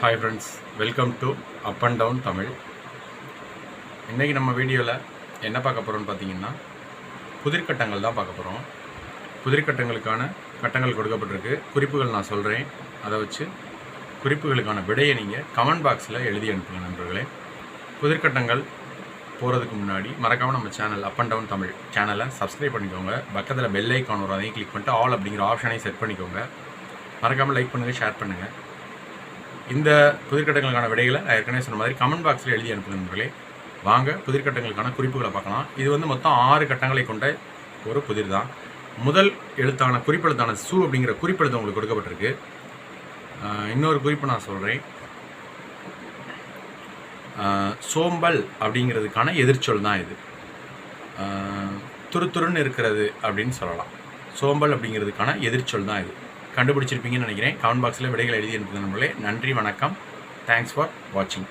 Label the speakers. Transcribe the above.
Speaker 1: Hi friends welcome to up and down Tamil இன்றைக்கி நம்ம வீடியோவில் என்ன பார்க்க போகிறோம்னு பார்த்தீங்கன்னா புதிர்கட்டங்கள் தான் பார்க்க போகிறோம் புதிர்கட்டங்களுக்கான கட்டங்கள் கொடுக்கப்பட்டிருக்கு. குறிப்புகள் நான் சொல்கிறேன் அதை வச்சு குறிப்புகளுக்கான விடையை நீங்கள் கமெண்ட் பாக்ஸில் எழுதி அனுப்புங்க நண்பர்களே. புதிர்கட்டங்கள் போகிறதுக்கு முன்னாடி மறக்காமல் நம்ம channel up and down Tamil சேனலை சப்ஸ்கிரைப் பண்ணிக்கோங்க. பக்கத்தில் பெல் ஐக்கான் வரும் அதையும் கிளிக் பண்ணிட்டு ஆல் அப்படிங்கிற ஆப்ஷனையும் செட் பண்ணிக்கோங்க. மறக்காமல் லைக் பண்ணுங்கள் ஷேர் பண்ணுங்கள் இந்த புதிர்கட்டங்களுக்கான விடைகளை நான் ஏற்கனவே சொன்ன மாதிரி கமெண்ட் பாக்ஸில் எழுதி அனுப்புங்க வாங்க புதிர்கட்டங்களுக்கான குறிப்புகளை பார்க்கலாம். இது வந்து மொத்தம் ஆறு கட்டங்களை கொண்ட ஒரு புதிர் தான். முதல் எழுத்தான குறிப்பெழுத்தான சு அப்படிங்கிற குறிப்பெழுத்து உங்களுக்கு கொடுக்கப்பட்டிருக்கு. இன்னொரு குறிப்பு நான் சொல்கிறேன் சோம்பல் அப்படிங்கிறதுக்கான எதிர்ச்சொல் தான் இது. துருத்துருன்னு துருதுருன்னு இருக்கிறது அப்படின்னு சொல்லலாம். சோம்பல் அப்படிங்கிறதுக்கான எதிர்ச்சொல் தான் இது. கண்டுபிடிச்சிருப்பீங்கன்னு நினைக்கிறேன். கமெண்ட் பாக்ஸில் விடைகள் எழுதி அனுப்புங்க. நண்பர்களே நன்றி வணக்கம். தேங்க்ஸ் ஃபார் வாட்சிங்